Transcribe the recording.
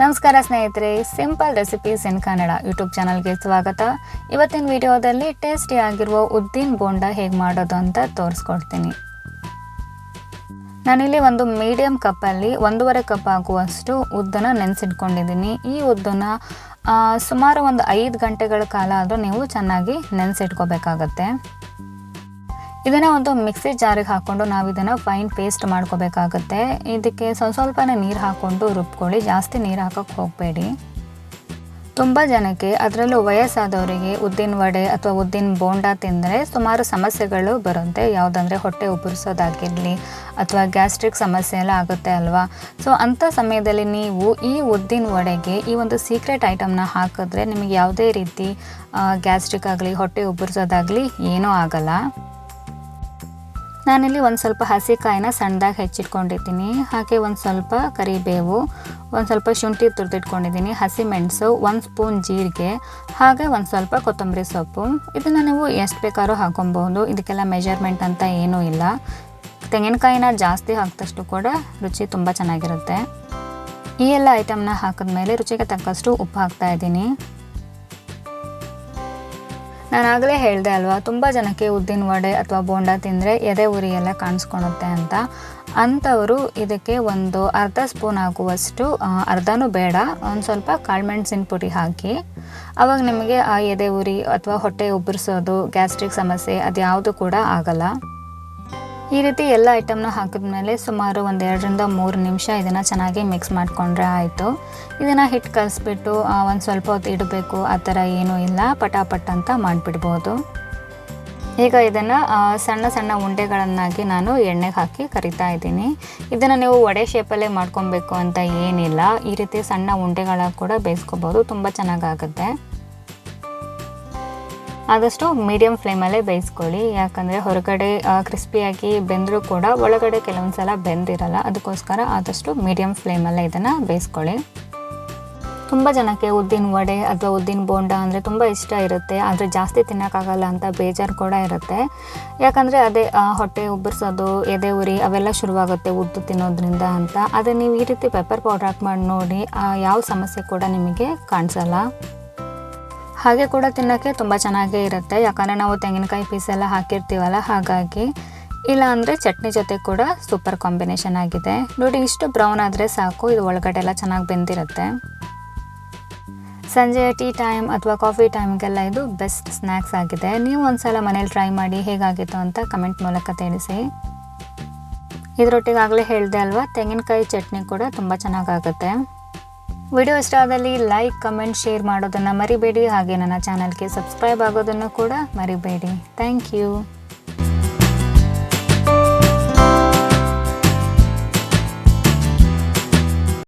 ನಮಸ್ಕಾರ ಸ್ನೇಹಿತರೆ simple recipes in Kannada YouTube ಚಾನಲ್ಗೆ ಸ್ವಾಗತ. ಇವತ್ತಿನ ವಿಡಿಯೋದಲ್ಲಿ ಟೇಸ್ಟಿ ಆಗಿರುವ ಉದ್ದಿನ ಬೋಂಡ ಹೇಗೆ ಮಾಡೋದು ಅಂತ ತೋರಿಸ್ಕೊಡ್ತೀನಿ. ನಾನಿಲ್ಲಿ ಒಂದು ಮೀಡಿಯಂ ಕಪ್ಪಲ್ಲಿ ಒಂದೂವರೆ ಕಪ್ ಆಗುವಷ್ಟು ಉದ್ದನ ನೆನೆಸಿಟ್ಕೊಂಡಿದ್ದೀನಿ. ಈ ಉದ್ದನ ಸುಮಾರು ಒಂದು ಐದು ಗಂಟೆಗಳ ಕಾಲ ಆದರೂ ನೀವು ಚೆನ್ನಾಗಿ ನೆನೆಸಿಟ್ಕೋಬೇಕಾಗತ್ತೆ. ಇದನ್ನು ಒಂದು ಮಿಕ್ಸಿ ಜಾರಿಗೆ ಹಾಕ್ಕೊಂಡು ನಾವು ಇದನ್ನು ಫೈನ್ ಪೇಸ್ಟ್ ಮಾಡ್ಕೋಬೇಕಾಗುತ್ತೆ. ಇದಕ್ಕೆ ಸ್ವಲ್ಪ ಸ್ವಲ್ಪನೇ ನೀರು ಹಾಕ್ಕೊಂಡು ರುಬ್ಕೊಳ್ಳಿ. ಜಾಸ್ತಿ ನೀರು ಹಾಕೋಕ್ಕೆ ಹೋಗಬೇಡಿ. ತುಂಬ ಜನಕ್ಕೆ ಅದರಲ್ಲೂ ವಯಸ್ಸಾದವರಿಗೆ ಉದ್ದಿನ ವಡೆ ಅಥವಾ ಉದ್ದಿನ ಬೋಂಡ ತಿಂದರೆ ಸುಮಾರು ಸಮಸ್ಯೆಗಳು ಬರುತ್ತೆ. ಯಾವುದಂದರೆ ಹೊಟ್ಟೆ ಉಬ್ಬರಿಸೋದಾಗಿರಲಿ ಅಥವಾ ಗ್ಯಾಸ್ಟ್ರಿಕ್ ಸಮಸ್ಯೆ ಎಲ್ಲ ಆಗುತ್ತೆ ಅಲ್ವಾ? ಸೊ ಅಂಥ ಸಮಯದಲ್ಲಿ ನೀವು ಈ ಉದ್ದಿನ ವಡೆಗೆ ಈ ಒಂದು ಸೀಕ್ರೆಟ್ ಐಟಮ್ನ ಹಾಕಿದ್ರೆ ನಿಮಗೆ ಯಾವುದೇ ರೀತಿ ಗ್ಯಾಸ್ಟ್ರಿಕ್ ಆಗಲಿ, ಹೊಟ್ಟೆ ಉಬ್ಬರಿಸೋದಾಗಲಿ ಏನೂ ಆಗಲ್ಲ. ನಾನಿಲ್ಲಿ ಒಂದು ಸ್ವಲ್ಪ ಹಸಿಕಾಯಿನ ಸಣ್ಣದಾಗಿ ಹೆಚ್ಚಿಟ್ಕೊಂಡಿದ್ದೀನಿ ಹಾಗೆ ಒಂದು ಸ್ವಲ್ಪ ಕರಿಬೇವು, ಒಂದು ಸ್ವಲ್ಪ ಶುಂಠಿ ತುರಿದಿಟ್ಕೊಂಡಿದ್ದೀನಿ ಹಸಿಮೆಣಸು ಒಂದು ಸ್ಪೂನ್ ಜೀರಿಗೆ, ಹಾಗೆ ಒಂದು ಸ್ವಲ್ಪ ಕೊತ್ತಂಬರಿ ಸೊಪ್ಪು. ಇದನ್ನು ನೀವು ಎಷ್ಟು ಬೇಕಾದ್ರೂ ಹಾಕೊಬಹುದು ಇದಕ್ಕೆಲ್ಲ ಮೆಜರ್ಮೆಂಟ್ ಅಂತ ಏನೂ ಇಲ್ಲ. ತೆಂಗಿನಕಾಯಿನ ಜಾಸ್ತಿ ಹಾಕಿದಷ್ಟು ಕೂಡ ರುಚಿ ತುಂಬ ಚೆನ್ನಾಗಿರುತ್ತೆ. ಈ ಎಲ್ಲ ಐಟಮ್ನ ಹಾಕಿದ್ಮೇಲೆ ರುಚಿಗೆ ತಕ್ಕಷ್ಟು ಉಪ್ಪು ಹಾಕ್ತಾ ಇದ್ದೀನಿ. ನಾನು ಆಗಲೇ ಹೇಳಿದೆ ಅಲ್ವಾ, ತುಂಬ ಜನಕ್ಕೆ ಉದ್ದಿನ ವಡೆ ಅಥವಾ ಬೋಂಡ ತಿಂದರೆ ಎದೆ ಉರಿ ಎಲ್ಲ ಕಾಣಿಸ್ಕೊಳುತ್ತೆ ಅಂತ. ಅಂಥವರು ಇದಕ್ಕೆ ಒಂದು ಅರ್ಧ ಸ್ಪೂನ್ ಆಗುವಷ್ಟು ಅರ್ಧನೂ ಬೇಡ, ಒಂದು ಸ್ವಲ್ಪ ಕಾಳುಮೆಣಸಿನ ಪುಡಿ ಹಾಕಿ. ಆವಾಗ ನಿಮಗೆ ಆ ಎದೆ ಉರಿ ಅಥವಾ ಹೊಟ್ಟೆ ಉಬ್ಬರಿಸೋದು ಗ್ಯಾಸ್ಟ್ರಿಕ್ ಸಮಸ್ಯೆ ಅದು ಯಾವುದು ಕೂಡ ಆಗಲ್ಲ. ಈ ರೀತಿ ಎಲ್ಲ ಐಟಮ್ನ ಹಾಕಿದ್ಮೇಲೆ ಸುಮಾರು ಒಂದು ಎರಡರಿಂದ ಮೂರು ನಿಮಿಷ ಇದನ್ನು ಚೆನ್ನಾಗಿ ಮಿಕ್ಸ್ ಮಾಡಿಕೊಂಡ್ರೆ ಆಯಿತು. ಇದನ್ನು ಹಿಟ್ಟು ಕಲಿಸ್ಬಿಟ್ಟು ಒಂದು ಸ್ವಲ್ಪ ಹೊತ್ತು ಇಡಬೇಕು, ಆ ಥರ ಏನೂ ಇಲ್ಲ. ಪಟಾಪಟ್ ಅಂತ ಮಾಡಿಬಿಡ್ಬೋದು. ಈಗ ಇದನ್ನು ಸಣ್ಣ ಸಣ್ಣ ಉಂಡೆಗಳನ್ನಾಗಿ ನಾನು ಎಣ್ಣೆಗೆ ಹಾಕಿ ಕರಿತಾ ಇದ್ದೀನಿ. ಇದನ್ನು ನೀವು ವಡೆ ಶೇಪಲ್ಲೇ ಮಾಡ್ಕೊಬೇಕು ಅಂತ ಏನಿಲ್ಲ. ಈ ರೀತಿ ಸಣ್ಣ ಉಂಡೆಗಳ ಕೂಡ ಬೇಯಿಸ್ಕೋಬೋದು. ತುಂಬ ಚೆನ್ನಾಗಾಗುತ್ತೆ. ಆದಷ್ಟು ಮೀಡಿಯಮ್ ಫ್ಲೇಮಲ್ಲೇ ಬೇಯಿಸ್ಕೊಳ್ಳಿ. ಯಾಕಂದರೆ ಹೊರಗಡೆ ಕ್ರಿಸ್ಪಿಯಾಗಿ ಬೆಂದರೂ ಕೂಡ ಒಳಗಡೆ ಕೆಲವೊಂದು ಸಲ ಬೆಂದಿರಲ್ಲ. ಅದಕ್ಕೋಸ್ಕರ ಆದಷ್ಟು ಮೀಡಿಯಮ್ ಫ್ಲೇಮಲ್ಲೇ ಇದನ್ನು ಬೇಯಿಸ್ಕೊಳ್ಳಿ. ತುಂಬ ಜನಕ್ಕೆ ಉದ್ದಿನ ವಡೆ ಅಥವಾ ಉದ್ದಿನ ಬೋಂಡ ಅಂದರೆ ತುಂಬ ಇಷ್ಟ ಇರುತ್ತೆ. ಆದರೆ ಜಾಸ್ತಿ ತಿನ್ನೋಕ್ಕಾಗಲ್ಲ ಅಂತ ಬೇಜಾರು ಕೂಡ ಇರುತ್ತೆ. ಯಾಕಂದರೆ ಅದೇ ಹೊಟ್ಟೆ ಉಬ್ಬರಿಸೋದು, ಎದೆ ಉರಿ ಅವೆಲ್ಲ ಶುರುವಾಗುತ್ತೆ ಉದ್ದು ತಿನ್ನೋದ್ರಿಂದ ಅಂತ. ಅದೇ ನೀವು ಈ ರೀತಿ ಪೆಪ್ಪರ್ ಪೌಡ್ರ್ ಹಾಕಿ ಮಾಡಿ ನೋಡಿ ಯಾವ ಸಮಸ್ಯೆ ಕೂಡ ನಿಮಗೆ ಕಾಣಿಸಲ್ಲ. ಹಾಗೆ ಕೂಡ ತಿನ್ನೋಕ್ಕೆ ತುಂಬ ಚೆನ್ನಾಗೇ ಇರುತ್ತೆ. ಯಾಕಂದರೆ ನಾವು ತೆಂಗಿನಕಾಯಿ ಪೀಸ್ ಎಲ್ಲ ಹಾಕಿರ್ತೀವಲ್ಲ, ಹಾಗಾಗಿ. ಇಲ್ಲ ಅಂದರೆ ಚಟ್ನಿ ಜೊತೆ ಕೂಡ ಸೂಪರ್ ಕಾಂಬಿನೇಷನ್ ಆಗಿದೆ. ನೋಡಿ, ಇಷ್ಟು ಬ್ರೌನ್ ಆದರೆ ಸಾಕು. ಇದು ಒಳಗಡೆ ಎಲ್ಲ ಚೆನ್ನಾಗಿ ಬೆಂದಿರುತ್ತೆ. ಸಂಜೆ ಟೀ ಟೈಮ್ ಅಥವಾ ಕಾಫಿ ಟೈಮ್ಗೆಲ್ಲ ಇದು ಬೆಸ್ಟ್ ಸ್ನ್ಯಾಕ್ಸ್ ಆಗಿದೆ. ನೀವು ಒಂದ್ಸಲ ಮನೇಲಿ ಟ್ರೈ ಮಾಡಿ ಹೇಗಾಗಿತ್ತು ಅಂತ ಕಮೆಂಟ್ ಮೂಲಕ ತಿಳಿಸಿ. ಇದರೊಟ್ಟಿಗಾಗಲೇ ಹೇಳಿದೆ ಅಲ್ವಾ, ತೆಂಗಿನಕಾಯಿ ಚಟ್ನಿ ಕೂಡ ತುಂಬ ಚೆನ್ನಾಗಾಗುತ್ತೆ. ವಿಡಿಯೋ ಇಷ್ಟ ಆದಲ್ಲಿ ಲೈಕ್ ಕಮೆಂಟ್ ಶೇರ್ ಮಾಡೋದನ್ನು ಮರಿಬೇಡಿ. ಹಾಗೆ ನನ್ನ ಚಾನಲ್ಗೆ ಸಬ್ಸ್ಕ್ರೈಬ್ ಆಗೋದನ್ನು ಕೂಡ ಮರಿಬೇಡಿ. Thank you